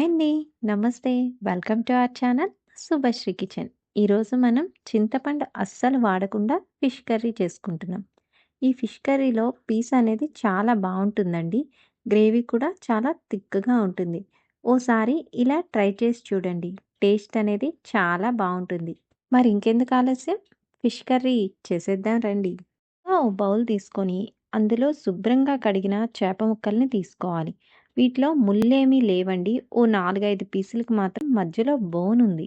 Hi అండి. నమస్తే. Welcome to our channel Shubhashri kitchen. ఈరోజు మనం చింతపండు అస్సలు వాడకుండా ఫిష్ కర్రీ చేసుకుంటున్నాం. ఈ ఫిష్ కర్రీలో పీస్ అనేది చాలా బాగుంటుందండి గ్రేవీ కూడా చాలా థిక్‌గా ఉంటుంది. ఓసారి ఇలా ట్రై చేసి చూడండి. టేస్ట్ అనేది చాలా బాగుంటుంది మరి ఇంకెందుకు ఆలస్యం ఫిష్ కర్రీ చేసేద్దాం రండి. ఓ బౌల్ తీసుకొని అందులో శుభ్రంగా కడిగిన చేప ముక్కల్ని తీసుకోవాలి. వీటిలో ముళ్ళేమీ లేవండి. ఓ నాలుగైదు పీసులకు మాత్రం మధ్యలో బోన్ ఉంది.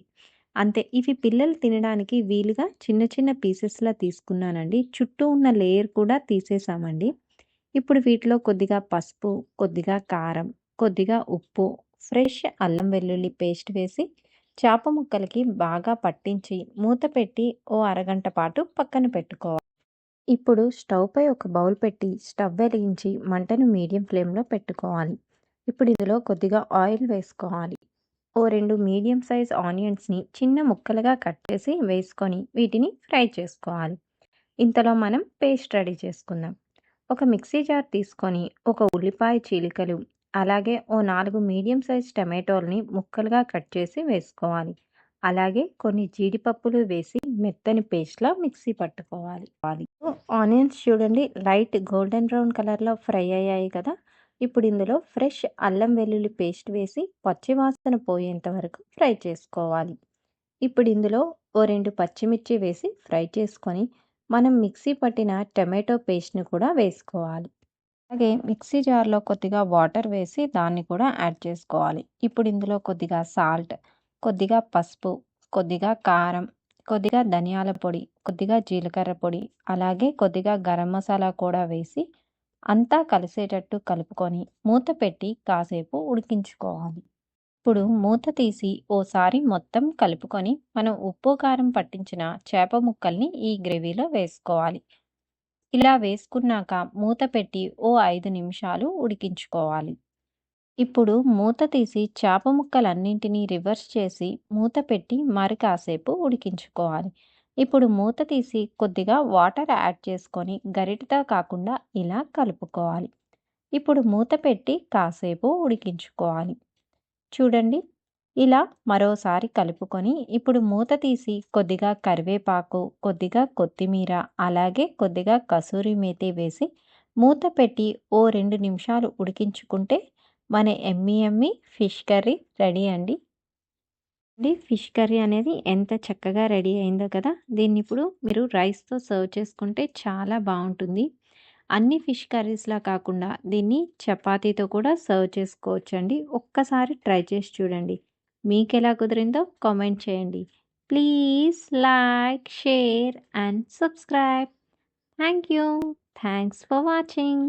అంతే ఇవి పిల్లలు తినడానికి వీలుగా చిన్న చిన్న పీసెస్‌లా తీసుకున్నానండి. చుట్టూ ఉన్న లేయర్ కూడా తీసేసామండి. ఇప్పుడు వీటిలో కొద్దిగా పసుపు, కొద్దిగా కారం, కొద్దిగా ఉప్పు, ఫ్రెష్ అల్లం వెల్లుల్లి పేస్ట్ వేసి చేప ముక్కలకి బాగా పట్టించి మూత పెట్టి ఓ అరగంట పాటు పక్కన పెట్టుకోవాలి. ఇప్పుడు స్టవ్‌పై ఒక బౌల్ పెట్టి స్టవ్ వెలిగించి మంటను మీడియం ఫ్లేమ్‌లో పెట్టుకోవాలి. ఇప్పుడు ఇందులో కొద్దిగా ఆయిల్ వేసుకోవాలి. ఓ రెండు మీడియం సైజ్ ఆనియన్స్‌ని చిన్న ముక్కలుగా కట్ చేసి వేసుకొని వీటిని ఫ్రై చేసుకోవాలి. ఇంతలో మనం పేస్ట్ రెడీ చేసుకుందాం. ఒక మిక్సీ జార్ తీసుకొని ఒక ఉల్లిపాయ చీలికలు, అలాగే ఓ నాలుగు మీడియం సైజ్ టమాటోల్ని ముక్కలుగా కట్ చేసి వేసుకోవాలి. అలాగే కొన్ని జీడిపప్పులు వేసి మెత్తని పేస్ట్‌లా మిక్సీ పట్టుకోవాలి. ఆనియన్స్ చూడండి లైట్ గోల్డెన్ బ్రౌన్ కలర్‌లో ఫ్రై అయ్యాయి కదా! ఇప్పుడు ఇందులో ఫ్రెష్ అల్లం వెల్లుల్లి పేస్ట్ వేసి పచ్చివాసన పోయేంత వరకు ఫ్రై చేసుకోవాలి. ఇప్పుడు ఇందులో ఓ రెండు పచ్చిమిర్చి వేసి ఫ్రై చేసుకొని మనం మిక్సీ పట్టిన టమాటో పేస్ట్‌ని కూడా వేసుకోవాలి. అలాగే మిక్సీ జార్‌లో కొద్దిగా వాటర్ వేసి దాన్ని కూడా యాడ్ చేసుకోవాలి. ఇప్పుడు ఇందులో కొద్దిగా సాల్ట్, కొద్దిగా పసుపు, కొద్దిగా కారం, కొద్దిగా ధనియాల పొడి, కొద్దిగా జీలకర్ర పొడి, అలాగే కొద్దిగా గరం మసాలా కూడా వేసి అంతా కలిసేటట్టు కలుపుకొని మూత పెట్టి కాసేపు ఉడికించుకోవాలి. ఇప్పుడు మూత తీసి ఓసారి మొత్తం కలుపుకొని మనం ఉప్పు కారం పట్టించిన చేప ముక్కల్ని ఈ గ్రేవీలో వేసుకోవాలి. ఇలా వేసుకున్నాక మూత పెట్టి ఓ ఐదు నిమిషాలు ఉడికించుకోవాలి. ఇప్పుడు మూత తీసి చేప ముక్కలన్నింటినీ రివర్స్ చేసి మూత పెట్టి మరి కాసేపు ఉడికించుకోవాలి. ఇప్పుడు మూత తీసి కొద్దిగా వాటర్ యాడ్ చేసుకొని గరిటెతో కాకుండా ఇలా కలుపుకోవాలి. ఇప్పుడు మూత పెట్టి కాసేపు ఉడికించుకోవాలి. చూడండి ఇలా మరోసారి కలుపుకొని ఇప్పుడు మూత తీసి కొద్దిగా కరివేపాకు, కొద్దిగా కొత్తిమీర, అలాగే కొద్దిగా కసూరి మేతి వేసి మూత పెట్టి ఓ రెండు నిమిషాలు ఉడికించుకుంటే మన ఎమ్మి ఎమ్మి ఫిష్ కర్రీ రెడీ అండి. అండి. ఫిష్ కర్రీ అనేది ఎంత చక్కగా రెడీ అయిందో కదా! దీన్ని ఇప్పుడు మీరు రైస్తో సర్వ్ చేసుకుంటే చాలా బాగుంటుంది. అన్ని ఫిష్ కర్రీస్లా కాకుండా దీన్ని చపాతీతో కూడా సర్వ్ చేసుకోవచ్చు అండి ఒక్కసారి ట్రై చేసి చూడండి. మీకు ఎలా కుదిరిందో కామెంట్ చేయండి. Please like share and subscribe. Thank you thanks for watching.